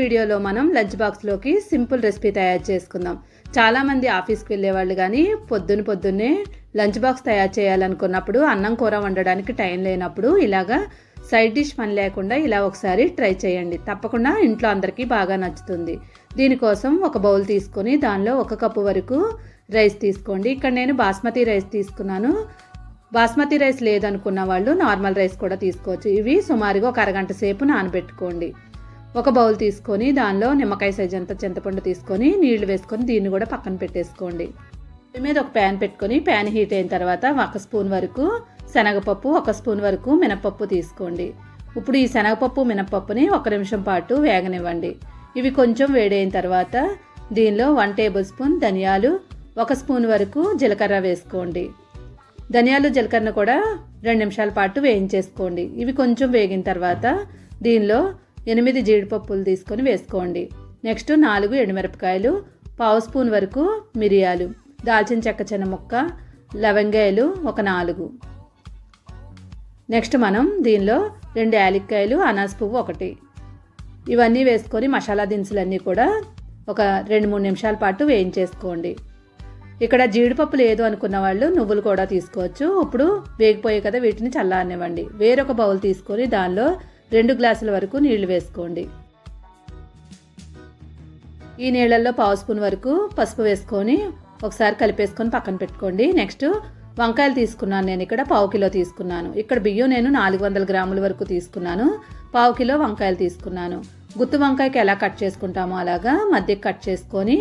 వీడియోలో మనం లంచ్ బాక్స్లోకి సింపుల్ రెసిపీ తయారు చేసుకుందాం. చాలామంది ఆఫీస్కి వెళ్ళే వాళ్ళు కానీ పొద్దున పొద్దున్నే లంచ్ బాక్స్ తయారు చేయాలనుకున్నప్పుడు అన్నం కూర వండడానికి టైం లేనప్పుడు ఇలాగా సైడ్ డిష్ పని లేకుండా ఇలా ఒకసారి ట్రై చేయండి. తప్పకుండా ఇంట్లో అందరికీ బాగా నచ్చుతుంది. దీనికోసం ఒక బౌల్ తీసుకొని దానిలో ఒక కప్పు వరకు రైస్ తీసుకోండి. ఇక్కడ నేను బాస్మతి రైస్ తీసుకున్నాను. బాస్మతి రైస్ లేదనుకున్న వాళ్ళు నార్మల్ రైస్ కూడా తీసుకోవచ్చు. ఇవి సుమారుగా ఒక అరగంట సేపు నానబెట్టుకోండి. ఒక బౌల్ తీసుకొని దానిలో నిమ్మకాయ సైజ్ అంత చింతపండు తీసుకొని నీళ్ళు వేసుకొని దీన్ని కూడా పక్కన పెట్టేసుకోండి. దీని మీద ఒక ప్యాన్ పెట్టుకొని ప్యాన్ హీట్ అయిన తర్వాత ఒక స్పూన్ వరకు శనగపప్పు ఒక స్పూన్ వరకు మినపప్పు తీసుకోండి. ఇప్పుడు ఈ శనగపప్పు మినపప్పుని ఒక నిమిషం పాటు వేగనివ్వండి. ఇవి కొంచెం వేడైన తర్వాత దీనిలో వన్ టేబుల్ స్పూన్ ధనియాలు ఒక స్పూన్ వరకు జీలకర్ర వేసుకోండి. ధనియాలు జీలకర్ర కూడా రెండు నిమిషాల పాటు వేయించేసుకోండి. ఇవి కొంచెం వేగిన తర్వాత దీనిలో ఎనిమిది జీడిపప్పులు తీసుకొని వేసుకోండి. నెక్స్ట్ నాలుగు ఎండుమిరపకాయలు పావు స్పూన్ వరకు మిరియాలు దాల్చిన చెక్క చిన్న ముక్క లవంగాయలు ఒక నాలుగు. నెక్స్ట్ మనం దీనిలో రెండు యాలక్కాయలు అనాస పువ్వు ఒకటి. ఇవన్నీ వేసుకొని మసాలా దినుసులన్నీ కూడా ఒక రెండు మూడు నిమిషాల పాటు వేయించేసుకోండి. ఇక్కడ జీడిపప్పు లేదు అనుకున్న వాళ్ళు నువ్వులు కూడా తీసుకోవచ్చు. ఇప్పుడు వేగిపోయాయి కదా వీటిని చల్లారనివ్వండి. వేరొక బౌల్ తీసుకొని దానిలో రెండు గ్లాసుల వరకు నీళ్ళు వేసుకోండి. ఈ నీళ్ళల్లో పావు స్పూన్ వరకు పసుపు వేసుకొని ఒకసారి కలిపేసుకొని పక్కన పెట్టుకోండి. నెక్స్ట్ వంకాయలు తీసుకున్నాను నేను ఇక్కడ పావు కిలో తీసుకున్నాను. ఇక్కడ బియ్యం నేను నాలుగు వందల గ్రాముల వరకు తీసుకున్నాను. పావు కిలో వంకాయలు తీసుకున్నాను. గుత్తు వంకాయకి ఎలా కట్ చేసుకుంటామో అలాగా మధ్యకి కట్ చేసుకొని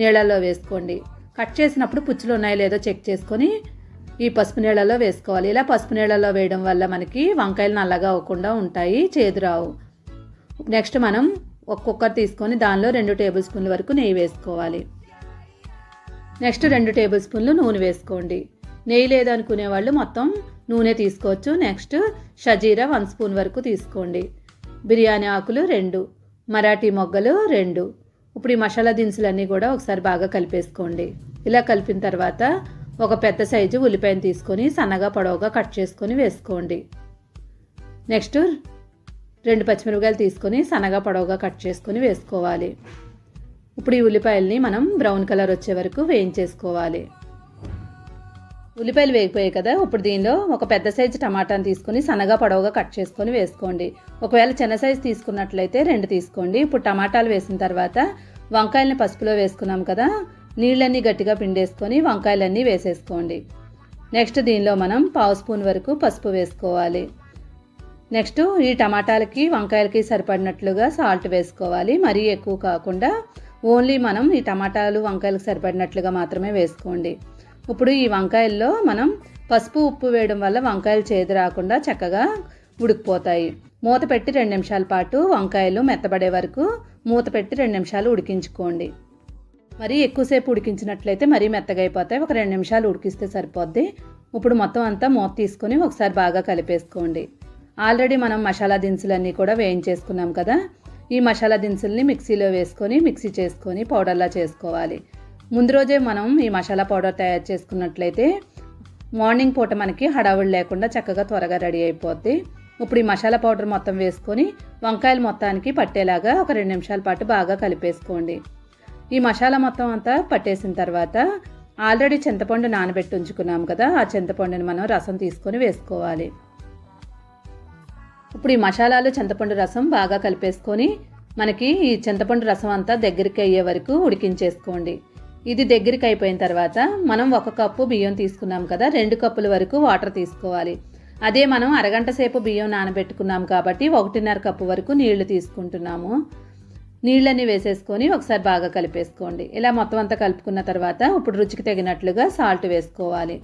నీళ్ళల్లో వేసుకోండి. కట్ చేసినప్పుడు పుచ్చులు ఉన్నాయో లేదో చెక్ చేసుకొని ఈ పసుపు నీళ్ళలో వేసుకోవాలి. ఇలా పసుపు నీళ్ళలో వేయడం వల్ల మనకి వంకాయలు నల్లగా అవ్వకుండా ఉంటాయి చేదు రావు. నెక్స్ట్ మనం ఒక్కొక్కరు కుక్కర్ తీసుకొని దానిలో రెండు టేబుల్ స్పూన్ల వరకు నెయ్యి వేసుకోవాలి. నెక్స్ట్ రెండు టేబుల్ స్పూన్లు నూనె వేసుకోండి. నెయ్యి లేదనుకునే వాళ్ళు మొత్తం నూనె తీసుకోవచ్చు. నెక్స్ట్ షజీరా వన్ స్పూన్ వరకు తీసుకోండి. బిర్యానీ ఆకులు రెండు మరాఠీ మొగ్గలు రెండు. ఇప్పుడు ఈ మసాలా దినుసులన్నీ కూడా ఒకసారి బాగా కలిపేసుకోండి. ఇలా కలిపిన తర్వాత ఒక పెద్ద సైజు ఉల్లిపాయను తీసుకొని సన్నగా పొడవుగా కట్ చేసుకొని వేసుకోండి. నెక్స్ట్ రెండు పచ్చిమిరపకాయలు తీసుకొని సన్నగా పొడవుగా కట్ చేసుకొని వేసుకోవాలి. ఇప్పుడు ఈ ఉల్లిపాయల్ని మనం బ్రౌన్ కలర్ వచ్చే వరకు వేయించేసుకోవాలి. ఉల్లిపాయలు వేగిపోయాయి కదా ఇప్పుడు దీనిలో ఒక పెద్ద సైజు టమాటాని తీసుకొని సన్నగా పొడవుగా కట్ చేసుకొని వేసుకోండి. ఒకవేళ చిన్న సైజు తీసుకున్నట్లయితే రెండు తీసుకోండి. ఇప్పుడు టమాటాలు వేసిన తర్వాత వంకాయలని పసుపులో వేసుకున్నాం కదా నీళ్ళన్నీ గట్టిగా పిండేసుకొని వంకాయలన్నీ వేసేసుకోండి. నెక్స్ట్ దీనిలో మనం పావు స్పూన్ వరకు పసుపు వేసుకోవాలి. నెక్స్ట్ ఈ టమాటాలకి వంకాయలకి సరిపడినట్లుగా సాల్ట్ వేసుకోవాలి. మరీ ఎక్కువ కాకుండా ఓన్లీ మనం ఈ టమాటాలు వంకాయలకు సరిపడినట్లుగా మాత్రమే వేసుకోండి. ఇప్పుడు ఈ వంకాయల్లో మనం పసుపు ఉప్పు వేయడం వల్ల వంకాయలు చేదు రాకుండా చక్కగా ఉడికిపోతాయి. మూత పెట్టి రెండు నిమిషాల పాటు వంకాయలు మెత్తబడే వరకు మూత పెట్టి రెండు నిమిషాలు ఉడికించుకోండి. మరీ ఎక్కువసేపు ఉడికించినట్లయితే మరీ మెత్తగా అయిపోతాయి. ఒక రెండు నిమిషాలు ఉడికిస్తే సరిపోద్ది. ఇప్పుడు మొత్తం అంతా మూత తీసుకొని ఒకసారి బాగా కలిపేసుకోండి. ఆల్రెడీ మనం మసాలా దినుసులన్నీ కూడా వేయించేసుకున్నాం కదా. ఈ మసాలా దినుసుల్ని మిక్సీలో వేసుకొని మిక్సీ చేసుకొని పౌడర్లా చేసుకోవాలి. ముందు రోజే మనం ఈ మసాలా పౌడర్ తయారు చేసుకున్నట్లయితే మార్నింగ్ పూట మనకి హడావుడి లేకుండా చక్కగా త్వరగా రెడీ అయిపోద్ది. ఇప్పుడు ఈ మసాలా పౌడర్ మొత్తం వేసుకొని వంకాయలు మొత్తానికి పట్టేలాగా ఒక రెండు నిమిషాల పాటు బాగా కలిపేసుకోండి. ఈ మసాలా మొత్తం అంతా పట్టేసిన తర్వాత ఆల్రెడీ చింతపండు నానబెట్టి ఉంచుకున్నాం కదా ఆ చింతపండుని మనం రసం తీసుకొని వేసుకోవాలి. ఇప్పుడు ఈ మసాలాలు చింతపండు రసం బాగా కలిపేసుకొని మనకి ఈ చింతపండు రసం అంతా దగ్గరికి అయ్యే వరకు ఉడికించేసుకోండి. ఇది దగ్గరికి అయిపోయిన తర్వాత మనం ఒక కప్పు బియ్యం తీసుకున్నాం కదా రెండు కప్పుల వరకు వాటర్ తీసుకోవాలి. అదే మనం అరగంట సేపు బియ్యం నానబెట్టుకున్నాం కాబట్టి ఒకటిన్నర కప్పు వరకు నీళ్ళు తీసుకుంటున్నాము. నీళ్ళని వేసేసుకొని ఒకసారి బాగా కలిపేసుకోండి. ఇలా మొత్తం అంతా కలుపుకున్న తర్వాత ఇప్పుడు రుచికి తగినట్లుగా సాల్ట్ వేసుకోవాలి.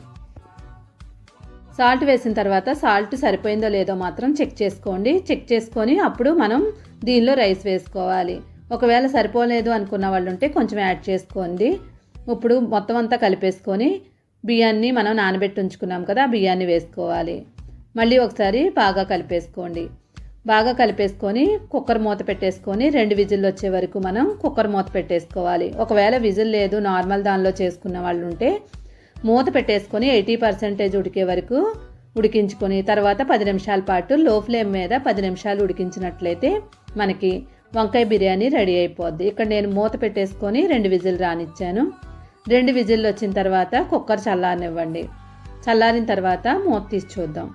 సాల్ట్ వేసిన తర్వాత సాల్ట్ సరిపోయిందో లేదో మాత్రం చెక్ చేసుకోండి. చెక్ చేసుకొని అప్పుడు మనం దీనిలో రైస్ వేసుకోవాలి. ఒకవేళ సరిపోలేదు అనుకున్న వాళ్ళు ఉంటే కొంచెం యాడ్ చేసుకోండి. ఇప్పుడు మొత్తం అంతా కలిపేసుకొని బియ్యాన్ని మనం నానబెట్టి ఉంచుకున్నాం కదా బియ్యాన్ని వేసుకోవాలి. మళ్ళీ ఒకసారి బాగా కలిపేసుకోండి. బాగా కలిపేసుకొని కుక్కర్ మూత పెట్టేసుకొని రెండు విజిల్లు వచ్చే వరకు మనం కుక్కర్ మూత పెట్టేసుకోవాలి. ఒకవేళ విజిల్ లేదు నార్మల్ దానిలో చేసుకున్న వాళ్ళు ఉంటే మూత పెట్టేసుకొని ఎయిటీ పర్సెంటేజ్ ఉడికే వరకు ఉడికించుకొని తర్వాత పది నిమిషాల పాటు లో ఫ్లేమ్ మీద పది నిమిషాలు ఉడికించినట్లయితే మనకి వంకాయ బిర్యానీ రెడీ అయిపోద్ది. ఇక్కడ నేను మూత పెట్టేసుకొని రెండు విజిల్ రానిచ్చాను. రెండు విజిల్లు వచ్చిన తర్వాత కుక్కర్ చల్లారనివ్వండి. చల్లారిన తర్వాత మూత తీసి చూద్దాం.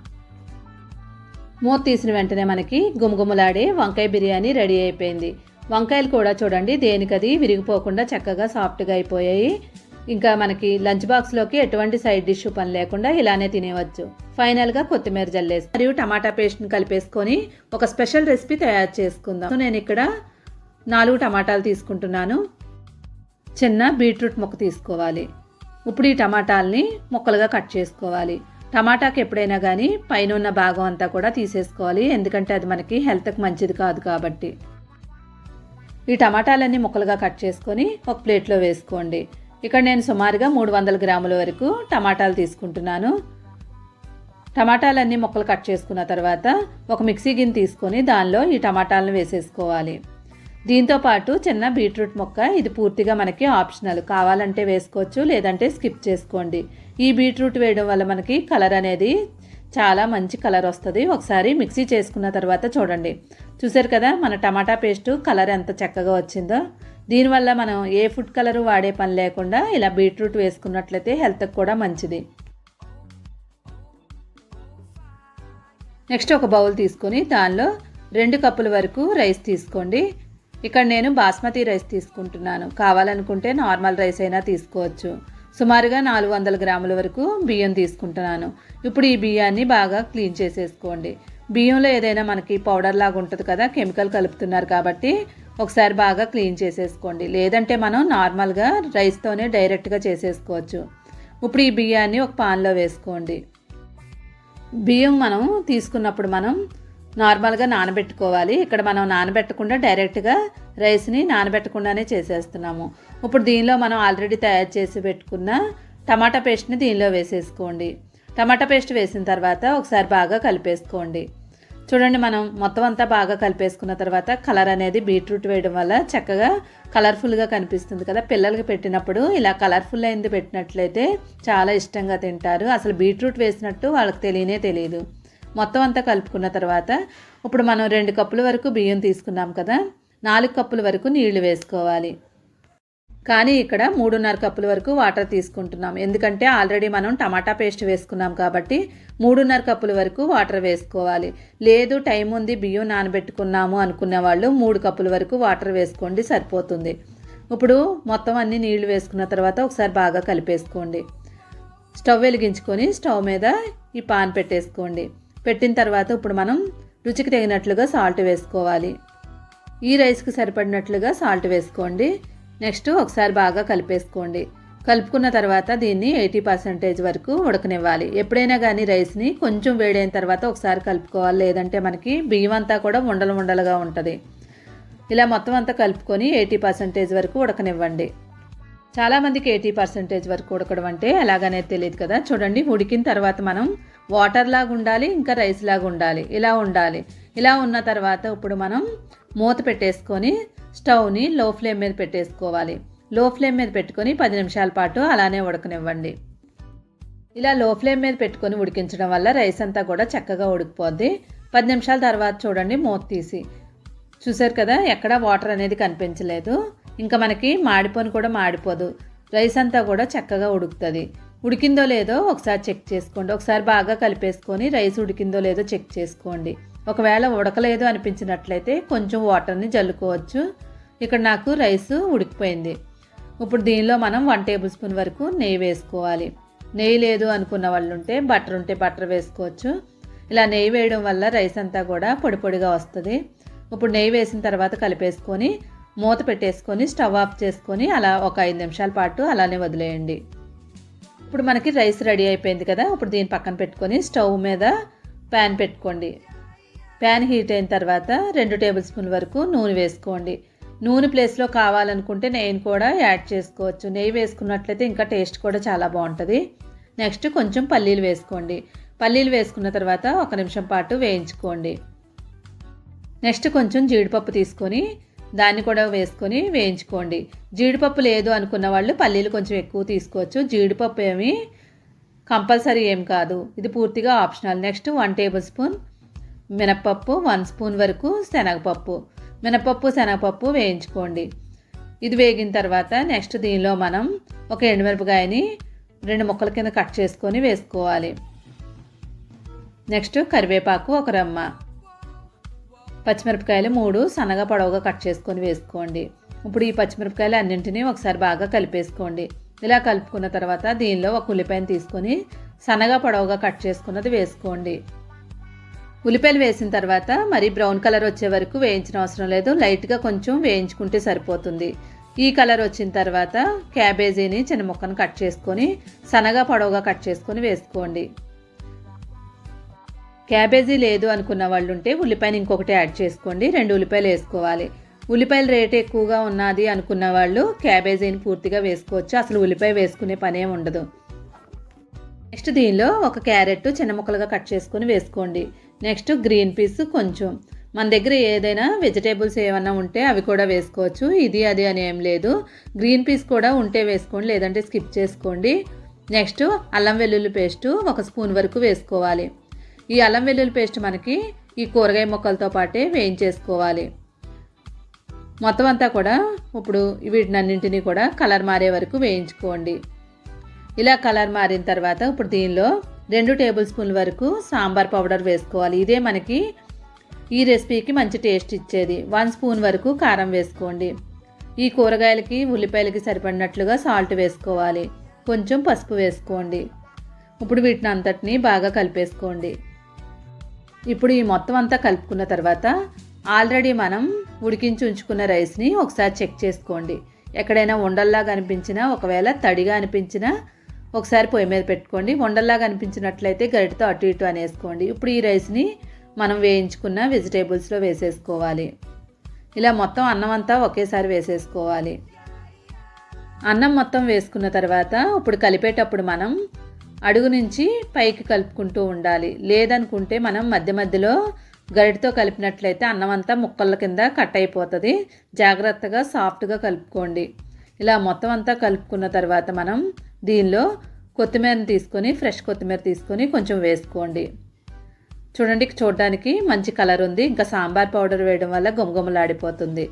మూత తీసిన వెంటనే మనకి గుమగుమలాడే వంకాయ బిర్యానీ రెడీ అయిపోయింది. వంకాయలు కూడా చూడండి దేనికది విరిగిపోకుండా చక్కగా సాఫ్ట్గా అయిపోయాయి. ఇంకా మనకి లంచ్ బాక్స్లోకి ఎటువంటి సైడ్ డిష్ పని లేకుండా ఇలానే తినేవచ్చు ఫైనల్గా కొత్తిమీర జల్లేసి మరియు టమాటా పేస్ట్ని కలిపేసుకొని ఒక స్పెషల్ రెసిపీ తయారు చేసుకుందాం. సో నేను ఇక్కడ నాలుగు టమాటాలు తీసుకుంటున్నాను. చిన్న బీట్రూట్ ముక్క తీసుకోవాలి. ఇప్పుడు ఈ టమాటాలని ముక్కలుగా కట్ చేసుకోవాలి. టమాటాకి ఎప్పుడైనా కానీ పైన ఉన్న భాగం అంతా కూడా తీసేసుకోవాలి. ఎందుకంటే అది మనకి హెల్త్కి మంచిది కాదు కాబట్టి. ఈ టమాటాలన్నీ ముక్కలుగా కట్ చేసుకొని ఒక ప్లేట్లో వేసుకోండి. ఇక్కడ నేను సుమారుగా మూడు వందల గ్రాముల వరకు టమాటాలు తీసుకుంటున్నాను. టమాటాలన్నీ ముక్కలు కట్ చేసుకున్న తర్వాత ఒక మిక్సీ గిన్నె తీసుకొని దానిలో ఈ టమాటాలను వేసేసుకోవాలి. దీంతో పాటు చిన్న బీట్రూట్ మొక్క ఇది పూర్తిగా మనకి ఆప్షనల్. కావాలంటే వేసుకోవచ్చు లేదంటే స్కిప్ చేసుకోండి. ఈ బీట్రూట్ వేయడం వల్ల మనకి కలర్ అనేది చాలా మంచి కలర్ వస్తుంది. ఒకసారి మిక్సీ చేసుకున్న తర్వాత చూడండి. చూసారు కదా మన టమాటా పేస్ట్ కలర్ ఎంత చక్కగా వచ్చిందో. దీనివల్ల మనం ఏ ఫుడ్ కలర్ వాడే పని లేకుండా ఇలా బీట్రూట్ వేసుకున్నట్లయితే హెల్త్కి కూడా మంచిది. నెక్స్ట్ ఒక బౌల్ తీసుకొని దానిలో రెండు కప్పుల వరకు రైస్ తీసుకోండి. ఇక్కడ నేను బాస్మతి రైస్ తీసుకుంటున్నాను. కావాలనుకుంటే నార్మల్ రైస్ అయినా తీసుకోవచ్చు. సుమారుగా నాలుగు వందల గ్రాముల వరకు బియ్యం తీసుకుంటున్నాను. ఇప్పుడు ఈ బియ్యాన్ని బాగా క్లీన్ చేసేసుకోండి. బియ్యంలో ఏదైనా మనకి పౌడర్ లాగా ఉంటుంది కదా కెమికల్ కలుపుతున్నారు కాబట్టి ఒకసారి బాగా క్లీన్ చేసేసుకోండి. లేదంటే మనం నార్మల్గా రైస్తోనే డైరెక్ట్గా చేసేసుకోవచ్చు. ఇప్పుడు ఈ బియ్యాన్ని ఒక పాన్లో వేసుకోండి. బియ్యం మనం తీసుకున్నప్పుడు మనం నార్మల్గా నానబెట్టుకోవాలి. ఇక్కడ మనం నానబెట్టకుండా డైరెక్ట్గా రైస్ని నానబెట్టకుండానే చేసేస్తున్నాము. ఇప్పుడు దీనిలో మనం ఆల్రెడీ తయారు చేసి పెట్టుకున్న టమాటా పేస్ట్ని దీనిలో వేసేసుకోండి. టమాటా పేస్ట్ వేసిన తర్వాత ఒకసారి బాగా కలిపేసుకోండి. చూడండి మనం మొత్తం అంతా బాగా కలిపేసుకున్న తర్వాత కలర్ అనేది బీట్రూట్ వేయడం వల్ల చక్కగా కలర్ఫుల్గా కనిపిస్తుంది కదా. పిల్లలకి పెట్టినప్పుడు ఇలా కలర్ఫుల్ అయింది పెట్టినట్లయితే చాలా ఇష్టంగా తింటారు. అసలు బీట్రూట్ వేసినట్టు వాళ్ళకి తెలియనే తెలియదు. మొత్తం అంతా కలుపుకున్న తర్వాత ఇప్పుడు మనం రెండు కప్పుల వరకు బియ్యం తీసుకున్నాం కదా నాలుగు కప్పుల వరకు నీళ్ళు వేసుకోవాలి. కానీ ఇక్కడ మూడున్నర కప్పుల వరకు వాటర్ తీసుకుంటున్నాం. ఎందుకంటే ఆల్రెడీ మనం టమాటా పేస్ట్ వేసుకున్నాం కాబట్టి మూడున్నర కప్పుల వరకు వాటర్ వేసుకోవాలి. లేదు టైం ఉంది బియ్యం నానబెట్టుకున్నాము అనుకునే వాళ్ళు మూడు కప్పుల వరకు వాటర్ వేసుకోండి సరిపోతుంది. ఇప్పుడు మొత్తం అన్ని నీళ్ళు వేసుకున్న తర్వాత ఒకసారి బాగా కలిపేసుకోండి. స్టవ్ వెలిగించుకొని స్టవ్ మీద ఈ పాన్ పెట్టేసుకోండి. పెట్టిన తర్వాత ఇప్పుడు మనం రుచికి తగినట్లుగా సాల్ట్ వేసుకోవాలి. ఈ రైస్కి సరిపడినట్లుగా సాల్ట్ వేసుకోండి. నెక్స్ట్ ఒకసారి బాగా కలిపేసుకోండి. కలుపుకున్న తర్వాత దీన్ని ఎయిటీ పర్సెంటేజ్ వరకు ఉడకనివ్వాలి. ఎప్పుడైనా కానీ రైస్ని కొంచెం వేడైన తర్వాత ఒకసారి కలుపుకోవాలి. లేదంటే మనకి బియ్యం అంతా కూడా ఉండలు ఉండలుగా ఉంటుంది. ఇలా మొత్తం అంతా కలుపుకొని ఎయిటీ పర్సెంటేజ్ వరకు ఉడకనివ్వండి. చాలామందికి ఎయిటీ పర్సెంటేజ్ వరకు ఉడకడం అంటే ఎలాగనేది తెలియదు కదా. చూడండి ఉడికిన తర్వాత మనం వాటర్ లాగా ఉండాలి ఇంకా రైస్ లాగా ఉండాలి. ఇలా ఉండాలి. ఇలా ఉన్న తర్వాత ఇప్పుడు మనం మూత పెట్టేసుకొని స్టవ్ని లో ఫ్లేమ్ మీద పెట్టేసుకోవాలి. లో ఫ్లేమ్ మీద పెట్టుకొని పది నిమిషాల పాటు అలానే ఉడకనివ్వండి. ఇలా లో ఫ్లేమ్ మీద పెట్టుకొని ఉడికించడం వల్ల రైస్ అంతా కూడా చక్కగా ఉడికిపోద్ది. పది నిమిషాల తర్వాత చూడండి మూత తీసి. చూసారు కదా ఎక్కడ వాటర్ అనేది కనిపించలేదు. ఇంకా మనకి మాడిపోని కూడా మాడిపోదు. రైస్ అంతా కూడా చక్కగా ఉడుకుతుంది. ఉడికిందో లేదో ఒకసారి చెక్ చేసుకోండి. ఒకసారి బాగా కలిపేసుకొని రైస్ ఉడికిందో లేదో చెక్ చేసుకోండి. ఒకవేళ ఉడకలేదు అనిపించినట్లయితే కొంచెం వాటర్ని జల్లుకోవచ్చు. ఇక్కడ నాకు రైస్ ఉడికిపోయింది. ఇప్పుడు దీనిలో మనం వన్ టేబుల్ స్పూన్ వరకు నెయ్యి వేసుకోవాలి. నెయ్యి లేదు అనుకున్న వాళ్ళు ఉంటే బటర్ ఉంటే బటర్ వేసుకోవచ్చు. ఇలా నెయ్యి వేయడం వల్ల రైస్ అంతా కూడా పొడి పొడిగా వస్తుంది. ఇప్పుడు నెయ్యి వేసిన తర్వాత కలిపేసుకొని మూత పెట్టేసుకొని స్టవ్ ఆఫ్ చేసుకొని అలా ఒక ఐదు నిమిషాల పాటు అలానే వదిలేయండి. ఇప్పుడు మనకి రైస్ రెడీ అయిపోయింది కదా ఇప్పుడు దీని పక్కన పెట్టుకొని స్టవ్ మీద ప్యాన్ పెట్టుకోండి. ప్యాన్ హీట్ అయిన తర్వాత రెండు టేబుల్ స్పూన్ వరకు నూనె వేసుకోండి. నూనె ప్లేస్లో కావాలనుకుంటే నెయ్యిని కూడా యాడ్ చేసుకోవచ్చు. నెయ్యి వేసుకున్నట్లయితే ఇంకా టేస్ట్ కూడా చాలా బాగుంటుంది. నెక్స్ట్ కొంచెం పల్లీలు వేసుకోండి. పల్లీలు వేసుకున్న తర్వాత ఒక నిమిషం పాటు వేయించుకోండి. నెక్స్ట్ కొంచెం జీడిపప్పు తీసుకొని దాన్ని కూడా వేసుకొని వేయించుకోండి. జీడిపప్పు లేదు అనుకున్న వాళ్ళు పల్లీలు కొంచెం ఎక్కువ తీసుకోవచ్చు. జీడిపప్పు ఏమి కంపల్సరీ ఏం కాదు. ఇది పూర్తిగా optional. Next one tablespoon మినప్పప్పు వన్ స్పూన్ వరకు శనగపప్పు. మినపప్పు శనగపప్పు వేయించుకోండి. ఇది వేగిన తర్వాత నెక్స్ట్ దీనిలో మనం ఒక ఎండుమిరపకాయని రెండు ముక్కల కింద కట్ చేసుకొని వేసుకోవాలి. నెక్స్ట్ కరివేపాకు ఒక రమ్మ. పచ్చిమిరపకాయలు మూడు సన్నగా పొడవుగా కట్ చేసుకొని వేసుకోండి. ఇప్పుడు ఈ పచ్చిమిరపకాయలు అన్నింటినీ ఒకసారి బాగా కలిపేసుకోండి. ఇలా కలుపుకున్న తర్వాత దీనిలో ఒక ఉల్లిపాయను తీసుకొని సన్నగా పొడవుగా కట్ చేసుకున్నది వేసుకోండి. ఉల్లిపాయలు వేసిన తర్వాత మరి బ్రౌన్ కలర్ వచ్చే వరకు వేయించిన అవసరం లేదు. లైట్గా కొంచెం వేయించుకుంటే సరిపోతుంది. ఈ కలర్ వచ్చిన తర్వాత క్యాబేజీని చిన్న ముక్కను కట్ చేసుకొని సన్నగా పొడవుగా కట్ చేసుకొని వేసుకోండి. క్యాబేజీ లేదు అనుకున్న వాళ్ళు ఉంటే ఉల్లిపాయని ఇంకొకటి యాడ్ చేసుకోండి. రెండు ఉల్లిపాయలు వేసుకోవాలి. ఉల్లిపాయల రేట్ ఎక్కువగా ఉన్నది అనుకున్న వాళ్ళు క్యాబేజీని పూర్తిగా వేసుకోవచ్చు. అసలు ఉల్లిపాయ వేసుకునే పనే ఉండదు. నెక్స్ట్ దీనిలో ఒక క్యారెట్ చిన్న ముక్కలుగా కట్ చేసుకొని వేసుకోండి. నెక్స్ట్ గ్రీన్ పీస్ కొంచెం. మన దగ్గర ఏదైనా వెజిటేబుల్స్ ఏమన్నా ఉంటే అవి కూడా వేసుకోవచ్చు. ఇది అది అని ఏం లేదు. గ్రీన్ పీస్ కూడా ఉంటే వేసుకోండి లేదంటే స్కిప్ చేసుకోండి. నెక్స్ట్ అల్లం వెల్లుల్లి పేస్టు ఒక స్పూన్ వరకు వేసుకోవాలి. ఈ అల్లం వెల్లుల్లి పేస్ట్ మనకి ఈ కూరగాయ ముక్కలతో పాటే వేయించేసుకోవాలి. మొత్తం అంతా కూడా ఇప్పుడు వీటినన్నింటినీ కూడా కలర్ మారే వరకు వేయించుకోండి. ఇలా కలర్ మారిన తర్వాత ఇప్పుడు దీనిలో రెండు టేబుల్ స్పూన్ల వరకు సాంబార్ పౌడర్ వేసుకోవాలి. ఇదే మనకి ఈ రెసిపీకి మంచి టేస్ట్ ఇచ్చేది. వన్ స్పూన్ వరకు కారం వేసుకోండి. ఈ కూరగాయలకి ఉల్లిపాయలకి సరిపడినట్లుగా సాల్ట్ వేసుకోవాలి. కొంచెం పసుపు వేసుకోండి. ఇప్పుడు వీటిని అంతటిని బాగా కలిపేసుకోండి. ఇప్పుడు ఈ మొత్తం అంతా కలుపుకున్న తర్వాత ఆల్రెడీ మనం ఉడికించి ఉంచుకున్న రైస్ని ఒకసారి చెక్ చేసుకోండి. ఎక్కడైనా ఉండల్లాగా అనిపించినా ఒకవేళ తడిగా అనిపించినా ఒకసారి పొయ్యి మీద పెట్టుకోండి. ఉండల్లాగా అనిపించినట్లయితే గరిటతో అటు ఇటు అనేసుకోండి. ఇప్పుడు ఈ రైస్ని మనం వేయించుకున్న వెజిటేబుల్స్లో వేసేసుకోవాలి. ఇలా మొత్తం అన్నం అంతా ఒకేసారి వేసేసుకోవాలి. అన్నం మొత్తం వేసుకున్న తర్వాత ఇప్పుడు కలిపేటప్పుడు మనం అడుగు నుంచి పైకి కలుపుకుంటూ ఉండాలి. లేదనుకుంటే మనం మధ్య మధ్యలో గరిటితో కలిపినట్లయితే అన్నం అంతా ముక్కల కింద కట్ అయిపోతుంది. జాగ్రత్తగా సాఫ్ట్గా కలుపుకోండి. ఇలా మొత్తం అంతా కలుపుకున్న తర్వాత మనం దీనిలో కొత్తిమీరని తీసుకొని ఫ్రెష్ కొత్తిమీర తీసుకొని కొంచెం వేసుకోండి. చూడండి చూడడానికి మంచి కలర్ ఉంది. ఇంకా సాంబార్ పౌడర్ వేయడం వల్ల గుమగుమలాడిపోతుంది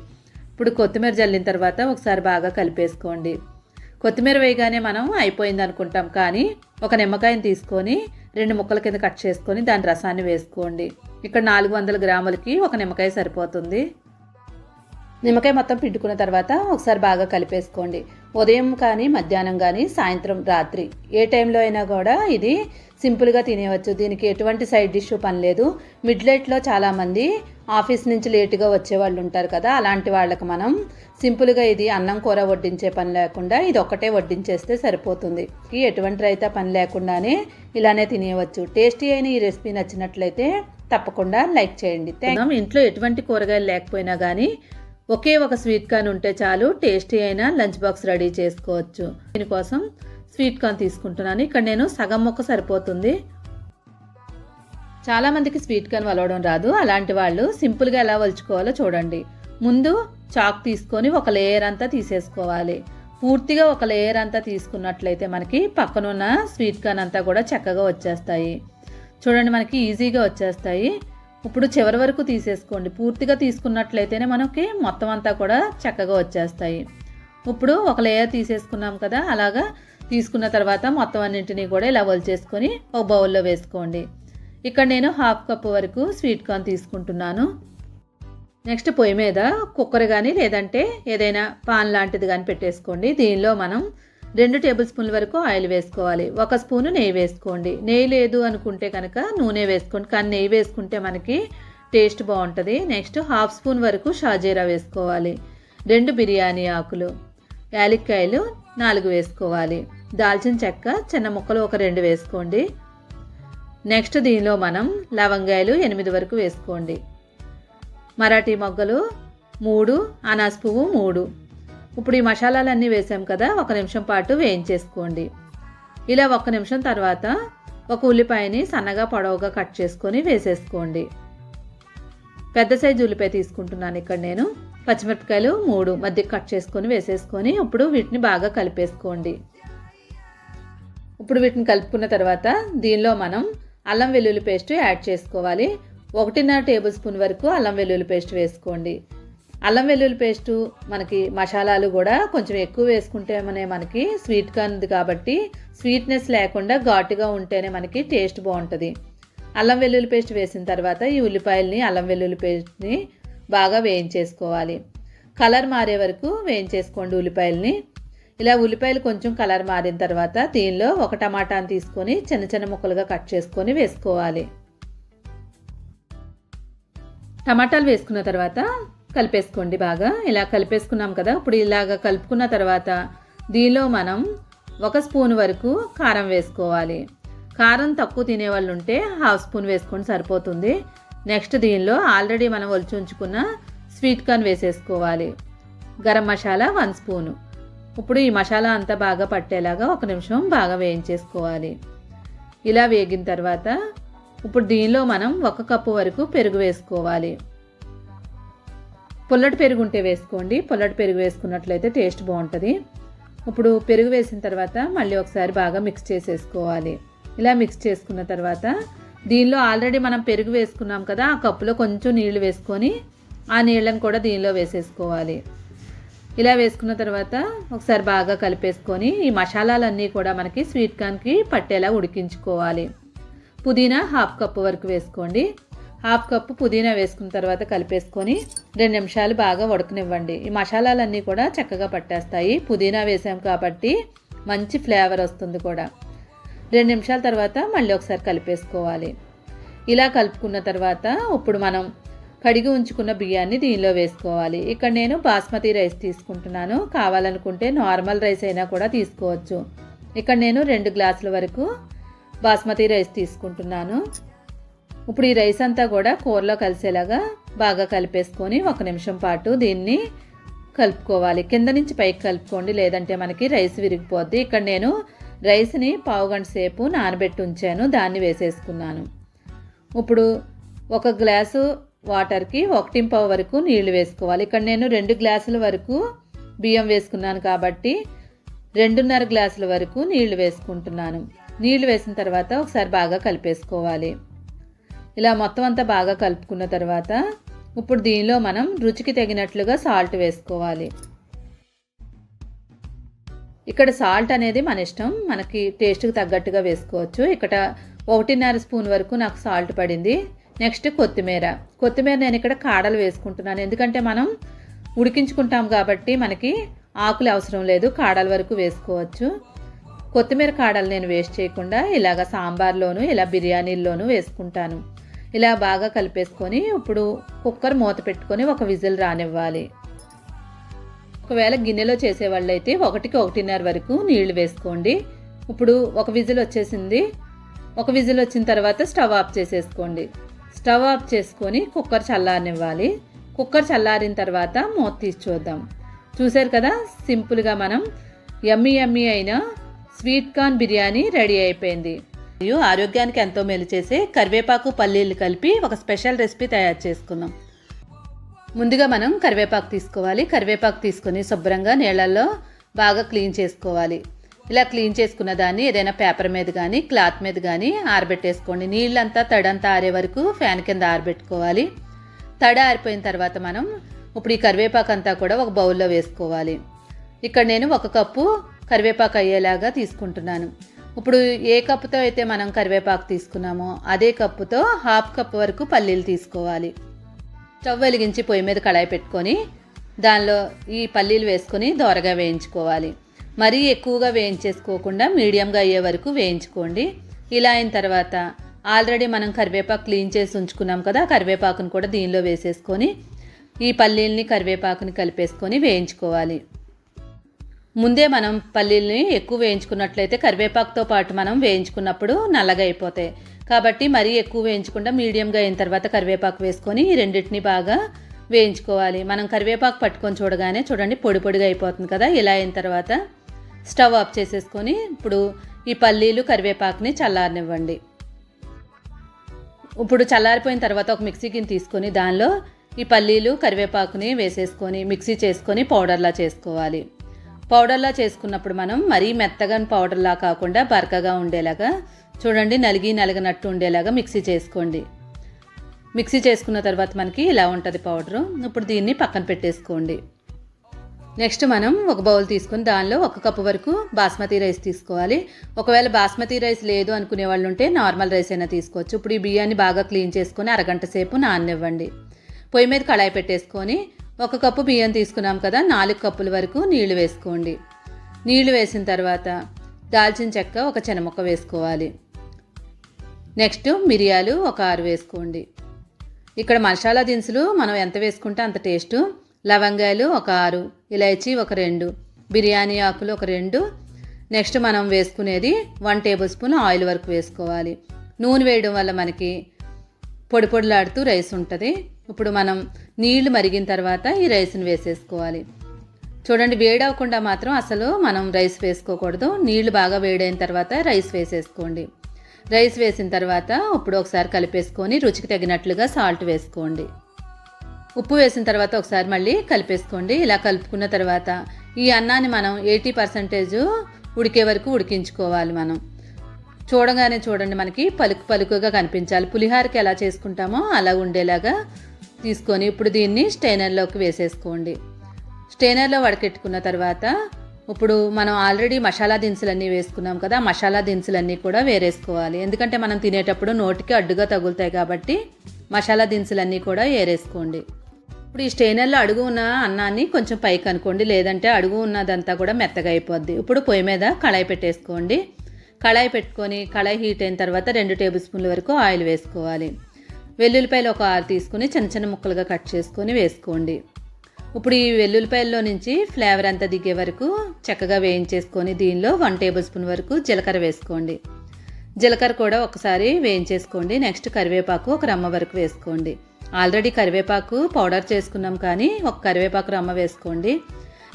ఇప్పుడు కొత్తిమీర జల్లిన తర్వాత ఒకసారి బాగా కలిపేసుకోండి. కొత్తిమీర వేయగానే మనం అయిపోయింది అనుకుంటాం కానీ ఒక నిమ్మకాయని తీసుకొని రెండు ముక్కల కింద కట్ చేసుకొని దాని రసాన్ని వేసుకోండి. ఇక్కడ నాలుగు వందల గ్రాములకి ఒక నిమ్మకాయ సరిపోతుంది. నిమ్మకాయ మొత్తం పిండుకున్న తర్వాత ఒకసారి బాగా కలిపేసుకోండి. ఉదయం కానీ మధ్యాహ్నం కానీ సాయంత్రం రాత్రి. ఏ టైంలో అయినా కూడా ఇది సింపుల్గా తినేయవచ్చు. దీనికి ఎటువంటి సైడ్ డిష్ పని లేదు. మిడ్ చాలామంది ఆఫీస్ నుంచి లేటుగా వచ్చే వాళ్ళు ఉంటారు కదా అలాంటి వాళ్ళకి మనం సింపుల్గా ఇది అన్నం కూర వడ్డించే పని లేకుండా ఇది ఒక్కటే వడ్డించేస్తే సరిపోతుంది. ఎటువంటి రైతా పని లేకుండానే ఇలానే తినేయవచ్చు. టేస్టీ అయిన ఈ రెసిపీ నచ్చినట్లయితే తప్పకుండా లైక్ చేయండి. మనం ఇంట్లో ఎటువంటి కూరగాయలు లేకపోయినా కానీ ఒకే ఒక స్వీట్ కార్న్ ఉంటే చాలు టేస్టీ అయిన లంచ్ బాక్స్ రెడీ చేసుకోవచ్చు. దీనికోసం స్వీట్ కార్న్ తీసుకుంటున్నాను. ఇక్కడ నేను సగం మొక్క సరిపోతుంది. చాలామందికి స్వీట్ కార్న్ వలవడం రాదు. అలాంటి వాళ్ళు సింపుల్గా ఎలా వలుచుకోవాలో చూడండి. ముందు చాక్ తీసుకొని ఒక లేయర్ అంతా తీసేసుకోవాలి. పూర్తిగా ఒక లేయర్ అంతా తీసుకున్నట్లయితే మనకి పక్కనున్న స్వీట్ కార్న్ అంతా కూడా చక్కగా వచ్చేస్తాయి. చూడండి మనకి ఈజీగా వచ్చేస్తాయి. ఇప్పుడు చివరి వరకు తీసేసుకోండి. పూర్తిగా తీసుకున్నట్లయితేనే మనకి మొత్తం అంతా కూడా చక్కగా వచ్చేస్తాయి. ఇప్పుడు ఒక లేయర్ తీసేసుకున్నాం కదా అలాగా తీసుకున్న తర్వాత మొత్తం అన్నింటినీ కూడా ఇలా వలిచేసుకొని ఒక బౌల్లో వేసుకోండి. ఇక్కడ నేను హాఫ్ కప్ వరకు స్వీట్ కార్న్ తీసుకుంటున్నాను. నెక్స్ట్ పొయ్యి మీద కుక్కర్ కానీ లేదంటే ఏదైనా పాన్ లాంటిది కానీ పెట్టేసుకోండి. దీనిలో మనం రెండు టేబుల్ స్పూన్ల వరకు ఆయిల్ వేసుకోవాలి. ఒక స్పూను నెయ్యి వేసుకోండి. నెయ్యి లేదు అనుకుంటే కనుక నూనె వేసుకోండి. కానీ నెయ్యి వేసుకుంటే మనకి టేస్ట్ బాగుంటుంది. నెక్స్ట్ హాఫ్ స్పూన్ వరకు షాజీరా వేసుకోవాలి. రెండు బిర్యానీ ఆకులు యాలక్కాయలు నాలుగు వేసుకోవాలి. దాల్చిన చెక్క చిన్న ముక్కలు ఒక రెండు వేసుకోండి. నెక్స్ట్ దీనిలో మనం లవంగాయలు ఎనిమిది వరకు వేసుకోండి. మరాఠీ మొగ్గలు మూడు అనాస్ పువ్వు మూడు. ఇప్పుడు ఈ మసాలాలన్నీ వేసాం కదా ఒక నిమిషం పాటు వేయించేసుకోండి. ఇలా ఒక నిమిషం తర్వాత ఒక ఉల్లిపాయని సన్నగా పొడవుగా కట్ చేసుకొని వేసేసుకోండి. పెద్ద సైజు ఉల్లిపాయ తీసుకుంటున్నాను ఇక్కడ నేను. పచ్చిమిరపకాయలు మూడు మధ్య కట్ చేసుకొని వేసేసుకొని ఇప్పుడు వీటిని బాగా కలిపేసుకోండి. ఇప్పుడు వీటిని కలుపుకున్న తర్వాత దీనిలో మనం అల్లం వెల్లుల్లి పేస్ట్ యాడ్ చేసుకోవాలి. ఒకటిన్నర టేబుల్ స్పూన్ వరకు అల్లం వెల్లుల్లి పేస్ట్ వేసుకోండి. అల్లం వెల్లుల్లి పేస్టు మనకి మసాలాలు కూడా కొంచెం ఎక్కువ వేసుకుంటేమనే మనకి స్వీట్గా ఉంది కాబట్టి స్వీట్నెస్ లేకుండా ఘాటుగా ఉంటేనే మనకి టేస్ట్ బాగుంటుంది. అల్లం వెల్లుల్లి పేస్ట్ వేసిన తర్వాత ఈ ఉల్లిపాయల్ని అల్లం వెల్లుల్లి పేస్ట్ని బాగా వేయించేసుకోవాలి. కలర్ మారే వరకు వేయించేసుకోండి ఉల్లిపాయల్ని. ఇలా ఉల్లిపాయలు కొంచెం కలర్ మారిన తర్వాత దీనిలో ఒక టమాటాని తీసుకొని చిన్న చిన్న ముక్కలుగా కట్ చేసుకొని వేసుకోవాలి. టమాటాలు వేసుకున్న తర్వాత కలిపేసుకోండి బాగా. ఇలా కలిపేసుకున్నాం కదా ఇప్పుడు ఇలాగ కలుపుకున్న తర్వాత దీనిలో మనం ఒక స్పూన్ వరకు కారం వేసుకోవాలి. కారం తక్కువ తినే వాళ్ళు ఉంటే హాఫ్ స్పూన్ వేసుకొని సరిపోతుంది. నెక్స్ట్ దీనిలో ఆల్రెడీ మనం ఒలిచి ఉంచుకున్న స్వీట్ కార్న్ వేసేసుకోవాలి. Garam masala one spoon. ఇప్పుడు ఈ మసాలా అంతా బాగా పట్టేలాగా ఒక నిమిషం బాగా వేయించేసుకోవాలి. ఇలా వేగిన తర్వాత ఇప్పుడు దీనిలో మనం ఒక కప్పు వరకు పెరుగు వేసుకోవాలి. పుల్లటి పెరుగు ఉంటే వేసుకోండి. పుల్లటి పెరుగు వేసుకున్నట్లయితే టేస్ట్ బాగుంటుంది. ఇప్పుడు పెరుగు వేసిన తర్వాత మళ్ళీ ఒకసారి బాగా మిక్స్ చేసేసుకోవాలి. ఇలా మిక్స్ చేసుకున్న తర్వాత దీనిలో ఆల్రెడీ మనం పెరుగు వేసుకున్నాం కదా ఆ కప్పులో కొంచెం నీళ్ళు వేసుకొని ఆ నీళ్ళని కూడా దీనిలో వేసేసుకోవాలి. ఇలా వేసుకున్న తర్వాత ఒకసారి బాగా కలిపేసుకొని ఈ మసాలాలన్నీ కూడా మనకి స్వీట్ కార్న్కి పట్టేలా ఉడికించుకోవాలి. పుదీనా హాఫ్ కప్పు వరకు వేసుకోండి. హాఫ్ కప్పు పుదీనా వేసుకున్న తర్వాత కలిపేసుకొని రెండు నిమిషాలు బాగా ఉడకనివ్వండి. ఈ మసాలాలన్నీ కూడా చక్కగా పట్టేస్తాయి. పుదీనా వేసాం కాబట్టి మంచి ఫ్లేవర్ వస్తుంది కూడా. రెండు నిమిషాల తర్వాత మళ్ళీ ఒకసారి కలిపేసుకోవాలి. ఇలా కలుపుకున్న తర్వాత ఇప్పుడు మనం కడిగి ఉంచుకున్న బియ్యాన్ని దీనిలో వేసుకోవాలి. ఇక్కడ నేను బాస్మతి రైస్ తీసుకుంటున్నాను. కావాలనుకుంటే నార్మల్ రైస్ అయినా కూడా తీసుకోవచ్చు. ఇక్కడ నేను రెండు గ్లాసుల వరకు బాస్మతి రైస్ తీసుకుంటున్నాను. ఇప్పుడు ఈ రైస్ అంతా కూడా కూరలో కలిసేలాగా బాగా కలిపేసుకొని ఒక నిమిషం పాటు దీన్ని కలుపుకోవాలి. కింద నుంచి పైకి కలుపుకోండి. లేదంటే మనకి రైస్ విరిగిపోద్ది. ఇక్కడ నేను రైస్ని పావు గంట సేపు నానబెట్టి ఉంచాను. దాన్ని వేసేసుకున్నాను. ఇప్పుడు ఒక గ్లాసు వాటర్కి ఒకటింప వరకు నీళ్ళు వేసుకోవాలి. ఇక్కడ నేను రెండు గ్లాసుల వరకు బియ్యం వేసుకున్నాను కాబట్టి రెండున్నర గ్లాసుల వరకు నీళ్ళు వేసుకుంటున్నాను. నీళ్ళు వేసిన తర్వాత ఒకసారి బాగా కలిపేసుకోవాలి. ఇలా మొత్తం అంతా బాగా కలుపుకున్న తర్వాత ఇప్పుడు దీనిలో మనం రుచికి తగినట్లుగా సాల్ట్ వేసుకోవాలి. ఇక్కడ సాల్ట్ అనేది మన ఇష్టం. మనకి టేస్ట్కి తగ్గట్టుగా వేసుకోవచ్చు. ఇక్కడ ఒకటిన్నర స్పూన్ వరకు నాకు సాల్ట్ పడింది. నెక్స్ట్ కొత్తిమీర. కొత్తిమీర నేను ఇక్కడ కాడలు వేసుకుంటున్నాను. ఎందుకంటే మనం ఉడికించుకుంటాం కాబట్టి మనకి ఆకులు అవసరం లేదు. కాడల వరకు వేసుకోవచ్చు. కొత్తిమీర కాడలు నేను వేస్ట్ చేయకుండా ఇలాగ సాంబార్లోను ఇలా బిర్యానీల్లోనూ వేసుకుంటాను. ఇలా బాగా కలిపేసుకొని ఇప్పుడు కుక్కర్ మూత పెట్టుకొని ఒక విజిల్ రానివ్వాలి. ఒకవేళ గిన్నెలో చేసేవాళ్ళైతే ఒకటికి ఒకటిన్నర వరకు నీళ్ళు వేసుకోండి. ఇప్పుడు ఒక విజిల్ వచ్చేసింది. ఒక విజిల్ వచ్చిన తర్వాత స్టవ్ ఆఫ్ చేసేసుకోండి. స్టవ్ ఆఫ్ చేసుకొని కుక్కర్ చల్లారనివ్వాలి. కుక్కర్ చల్లారిన తర్వాత మూత తీసి చూద్దాం. చూశారు కదా సింపుల్గా మనం యమ్మీ యమ్మీ అయిన స్వీట్ కార్న్ బిర్యానీ రెడీ అయిపోయింది. మరియు ఆరోగ్యానికి ఎంతో మేలు చేసే కరివేపాకు పల్లీలు కలిపి ఒక స్పెషల్ రెసిపీ తయారు చేసుకుందాం. ముందుగా మనం కరివేపాకు తీసుకోవాలి. కరివేపాకు తీసుకొని శుభ్రంగా నీళ్ళల్లో బాగా క్లీన్ చేసుకోవాలి. ఇలా క్లీన్ చేసుకున్న దాన్ని ఏదైనా పేపర్ మీద కానీ క్లాత్ మీద కానీ ఆరబెట్టేసుకోండి. నీళ్ళంతా తడంతా ఆరే వరకు ఫ్యాన్ కింద ఆరబెట్టుకోవాలి. తడ ఆరిపోయిన తర్వాత మనం ఇప్పుడు ఈ కరివేపాకు అంతా కూడా ఒక బౌల్లో వేసుకోవాలి. ఇక్కడ నేను ఒక కప్పు కరివేపాకు అయ్యేలాగా తీసుకుంటున్నాను. ఇప్పుడు ఏ కప్పుతో అయితే మనం కరివేపాకు తీసుకున్నామో అదే కప్పుతో హాఫ్ కప్ వరకు పల్లీలు తీసుకోవాలి. స్టవ్ వెలిగించి పొయ్యి మీద కళాయి పెట్టుకొని దానిలో ఈ పల్లీలు వేసుకొని దోరగా వేయించుకోవాలి. మరీ ఎక్కువగా వేయించేసుకోకుండా మీడియంగా అయ్యే వరకు వేయించుకోండి. ఇలా అయిన తర్వాత ఆల్రెడీ మనం కరివేపాకు క్లీన్ చేసి ఉంచుకున్నాం కదా కరివేపాకును కూడా దీనిలో వేసేసుకొని ఈ పల్లీల్ని కరివేపాకుని కలిపేసుకొని వేయించుకోవాలి. ముందే మనం పల్లీల్ని ఎక్కువ వేయించుకున్నట్లయితే కరివేపాకుతో పాటు మనం వేయించుకున్నప్పుడు నల్లగా అయిపోతాయి. కాబట్టి మరీ ఎక్కువ వేయించకుండా మీడియంగా అయిన తర్వాత కరివేపాకు వేసుకొని ఈ రెండింటిని బాగా వేయించుకోవాలి. మనం కరివేపాకు పట్టుకొని చూడగానే చూడండి పొడి పొడిగా అయిపోతుంది కదా ఇలా అయిన తర్వాత స్టవ్ ఆఫ్ చేసేసుకొని ఇప్పుడు ఈ పల్లీలు కరివేపాకుని చల్లారనివ్వండి. ఇప్పుడు చల్లారిపోయిన తర్వాత ఒక మిక్సీ గిన్నె తీసుకొని దానిలో ఈ పల్లీలు కరివేపాకుని వేసేసుకొని మిక్సీ చేసుకొని పౌడర్లా చేసుకోవాలి. పౌడర్లా చేసుకున్నప్పుడు మనం మరీ మెత్తగా పౌడర్లా కాకుండా బరకగా ఉండేలాగా చూడండి నలిగి నలగనట్టు ఉండేలాగా మిక్సీ చేసుకోండి. మిక్సీ చేసుకున్న తర్వాత మనకి ఇలా ఉంటుంది పౌడరు. ఇప్పుడు దీన్ని పక్కన పెట్టేసుకోండి. నెక్స్ట్ మనం ఒక బౌల్ తీసుకుని దానిలో ఒక కప్పు వరకు బాస్మతి రైస్ తీసుకోవాలి. ఒకవేళ బాస్మతి రైస్ లేదు అనుకునే వాళ్ళు ఉంటే నార్మల్ రైస్ అయినా తీసుకోవచ్చు. ఇప్పుడు ఈ బియ్యాన్ని బాగా క్లీన్ చేసుకొని అరగంట సేపు నాననివ్వండి. పొయ్యి మీద కళాయి పెట్టేసుకొని ఒక కప్పు బియ్యం తీసుకున్నాం కదా నాలుగు కప్పుల వరకు నీళ్ళు వేసుకోండి. నీళ్ళు వేసిన తర్వాత దాల్చిన చెక్క ఒక చెనముక్క వేసుకోవాలి. నెక్స్ట్ మిరియాలు ఒక ఆరు వేసుకోండి. ఇక్కడ మసాలా దినుసులు మనం ఎంత వేసుకుంటే అంత టేస్టు. లవంగాలు ఒక ఆరు ఇలాచి ఒక రెండు బిర్యానీ ఆకులు ఒక రెండు. నెక్స్ట్ మనం వేసుకునేది వన్ టేబుల్ స్పూన్ ఆయిల్ వరకు వేసుకోవాలి. నూనె వేయడం వల్ల మనకి పొడి పొడిలాడుతూ రైస్ ఉంటుంది. ఇప్పుడు మనం నీళ్ళు మరిగిన తర్వాత ఈ రైస్ని వేసేసుకోవాలి. చూడండి వేడవకుండా మాత్రం అసలు మనం రైస్ వేసుకోకూడదు. నీళ్ళు బాగా వేడైన తర్వాత రైస్ వేసేసుకోండి. రైస్ వేసిన తర్వాత ఇప్పుడు ఒకసారి కలిపేసుకొని రుచికి తగినట్లుగా సాల్ట్ వేసుకోండి. ఉప్పు వేసిన తర్వాత ఒకసారి మళ్ళీ కలిపేసుకోండి. ఇలా కలుపుకున్న తర్వాత ఈ అన్నాన్ని మనం ఎయిటీ పర్సెంటేజ్ ఉడికే వరకు ఉడికించుకోవాలి మనం. చూడగానే చూడండి మనకి పలుకు పలుకుగా కనిపించాలి. పులిహారకి ఎలా చేసుకుంటామో అలా ఉండేలాగా తీసుకొని ఇప్పుడు దీన్ని స్టెయినర్లోకి వేసేసుకోండి. స్టెయినర్లో వడకెట్టుకున్న తర్వాత ఇప్పుడు మనం ఆల్రెడీ మసాలా దినుసులన్నీ వేసుకున్నాం కదా మసాలా దినుసులన్నీ కూడా వేరేసుకోవాలి. ఎందుకంటే మనం తినేటప్పుడు నోటికి అడ్డుగా తగులుతాయి కాబట్టి మసాలా దినుసులన్నీ కూడా వేరేసుకోండి. ఇప్పుడు ఈ స్టెయినర్లో అడుగు ఉన్న అన్నాన్ని కొంచెం పైకి అనుకోండి లేదంటే అడుగు ఉన్నదంతా కూడా మెత్తగా అయిపోద్ది. ఇప్పుడు పొయ్యి మీద కళాయి పెట్టేసుకోండి. కళాయి పెట్టుకొని కళాయి హీట్ అయిన తర్వాత రెండు టేబుల్ స్పూన్ల వరకు ఆయిల్ వేసుకోవాలి. వెల్లుల్లిపాయలు ఒక ఆరు తీసుకుని చిన్న చిన్న ముక్కలుగా కట్ చేసుకొని వేసుకోండి. ఇప్పుడు ఈ వెల్లుల్లిపాయల్లో నుంచి ఫ్లేవర్ అంతా దిగే వరకు చక్కగా వేయించేసుకొని దీనిలో వన్ టేబుల్ స్పూన్ వరకు జీలకర్ర వేసుకోండి. జీలకర్ర కూడా ఒకసారి వేయించేసుకోండి. నెక్స్ట్ కరివేపాకు ఒక రమ్మ వరకు వేసుకోండి. ఆల్రెడీ కరివేపాకు పౌడర్ చేసుకున్నాం కానీ ఒక కరివేపాకు రమ్మ వేసుకోండి.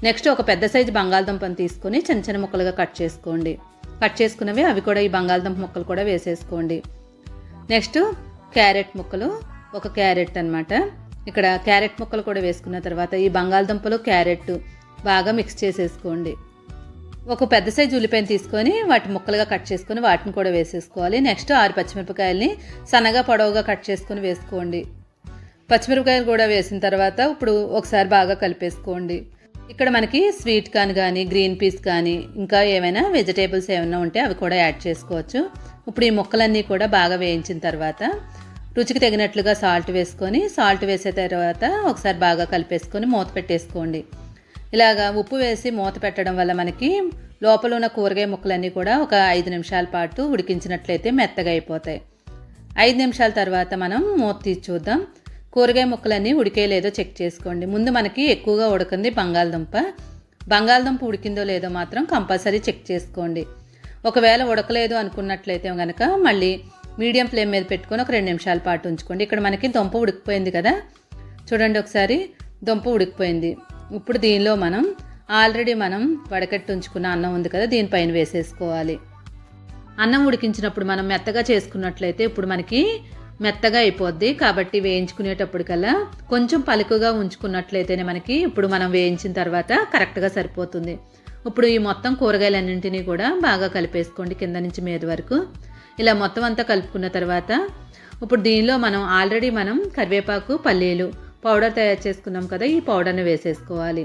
నెక్స్ట్ ఒక పెద్ద సైజు బంగాళదుంపను తీసుకొని చిన్న చిన్న ముక్కలుగా కట్ చేసుకోండి. కట్ చేసుకున్నవి అవి కూడా ఈ బంగాళదుంప ముక్కలు కూడా వేసేసుకోండి. నెక్స్ట్ క్యారెట్ ముక్కలు ఒక క్యారెట్ అనమాట ఇక్కడ క్యారెట్ ముక్కలు కూడా వేసుకున్న తర్వాత ఈ బంగాళదుంపలు క్యారెట్ బాగా మిక్స్ చేసేసుకోండి. ఒక పెద్ద సైజు ఉల్లిపాయను తీసుకొని వాటి ముక్కలుగా కట్ చేసుకొని వాటిని కూడా వేసేసుకోవాలి. నెక్స్ట్ ఆరు పచ్చిమిరపకాయలని సన్నగా పొడవుగా కట్ చేసుకొని వేసుకోండి. పచ్చిమిరపకాయలు కూడా వేసిన తర్వాత ఇప్పుడు ఒకసారి బాగా కలిపేసుకోండి. ఇక్కడ మనకి స్వీట్ కార్న్ కానీ గ్రీన్ పీస్ కానీ ఇంకా ఏమైనా వెజిటేబుల్స్ ఏమైనా ఉంటే అవి కూడా యాడ్ చేసుకోవచ్చు. ఇప్పుడు ఈ ముక్కలన్నీ కూడా బాగా వేయించిన తర్వాత రుచికి తగినట్లుగా సాల్ట్ వేసుకొని సాల్ట్ వేసే తర్వాత ఒకసారి బాగా కలిపేసుకొని మూత పెట్టేసుకోండి. ఇలాగా ఉప్పు వేసి మూత పెట్టడం వల్ల మనకి లోపల ఉన్న కూరగాయ ముక్కలన్నీ కూడా ఒక ఐదు నిమిషాల పాటు ఉడికించినట్లయితే మెత్తగా అయిపోతాయి. ఐదు నిమిషాల తర్వాత మనం మూత తీసి చూద్దాం. కూరగాయ ముక్కలన్నీ ఉడికేలేదో చెక్ చేసుకోండి. ముందు మనకి ఎక్కువగా ఉడకంది బంగాళదుంప. బంగాళదుంప ఉడికిందో లేదో మాత్రం కంపల్సరీ చెక్ చేసుకోండి. ఒకవేళ ఉడకలేదు అనుకున్నట్లయితే కనుక మళ్ళీ మీడియం ఫ్లేమ్ మీద పెట్టుకొని ఒక రెండు నిమిషాల పాటు ఉంచుకోండి. ఇక్కడ మనకి దుంప ఉడికిపోయింది కదా. చూడండి ఒకసారి దుంప ఉడికిపోయింది. ఇప్పుడు దీనిలో మనం ఆల్రెడీ మనం వడకట్టి ఉంచుకున్న అన్నం ఉంది కదా దీనిపైన వేసేసుకోవాలి. అన్నం ఉడికించినప్పుడు మనం మెత్తగా చేసుకున్నట్లయితే ఇప్పుడు మనకి మెత్తగా అయిపోద్ది. కాబట్టి వేయించుకునేటప్పటికల్లా కొంచెం పలుకుగా ఉంచుకున్నట్లయితేనే మనకి ఇప్పుడు మనం వేయించిన తర్వాత కరెక్ట్గా సరిపోతుంది. ఇప్పుడు ఈ మొత్తం కూరగాయలన్నింటినీ కూడా బాగా కలిపేసుకోండి కింద నుంచి మీద వరకు. ఇలా మొత్తం అంతా కలుపుకున్న తర్వాత ఇప్పుడు దీనిలో మనం ఆల్రెడీ మనం కరివేపాకు పల్లీలు పౌడర్ తయారు చేసుకున్నాం కదా ఈ పౌడర్ని వేసేసుకోవాలి.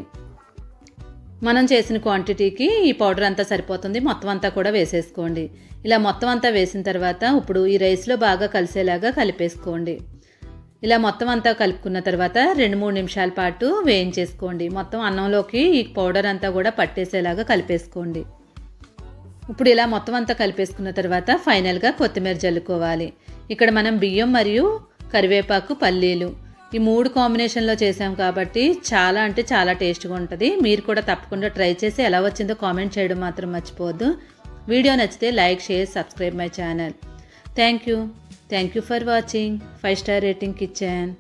మనం చేసిన క్వాంటిటీకి ఈ పౌడర్ అంతా సరిపోతుంది. మొత్తం అంతా కూడా వేసేసుకోండి. ఇలా మొత్తం అంతా వేసిన తర్వాత ఇప్పుడు ఈ రైస్లో బాగా కలిసేలాగా కలిపేసుకోండి. ఇలా మొత్తం అంతా కలుపుకున్న తర్వాత రెండు మూడు నిమిషాల పాటు వేయించేసుకోండి. మొత్తం అన్నంలోకి ఈ పౌడర్ అంతా కూడా పట్టేసేలాగా కలిపేసుకోండి. ఇప్పుడు ఇలా మొత్తం అంతా కలిపేసుకున్న తర్వాత ఫైనల్గా కొత్తిమీర జల్లుకోవాలి. ఇక్కడ మనం బియ్యం మరియు కరివేపాకు పల్లీలు ఈ మూడు కాంబినేషన్లో చేసాం కాబట్టి చాలా అంటే చాలా టేస్ట్గా ఉంటుంది. మీరు కూడా తప్పకుండా ట్రై చేసి ఎలా వచ్చిందో కామెంట్ చేయడం మాత్రం మర్చిపోవద్దు. వీడియో నచ్చితే like share subscribe my channel. Thank you thank you for watching. Five star rating kitchen.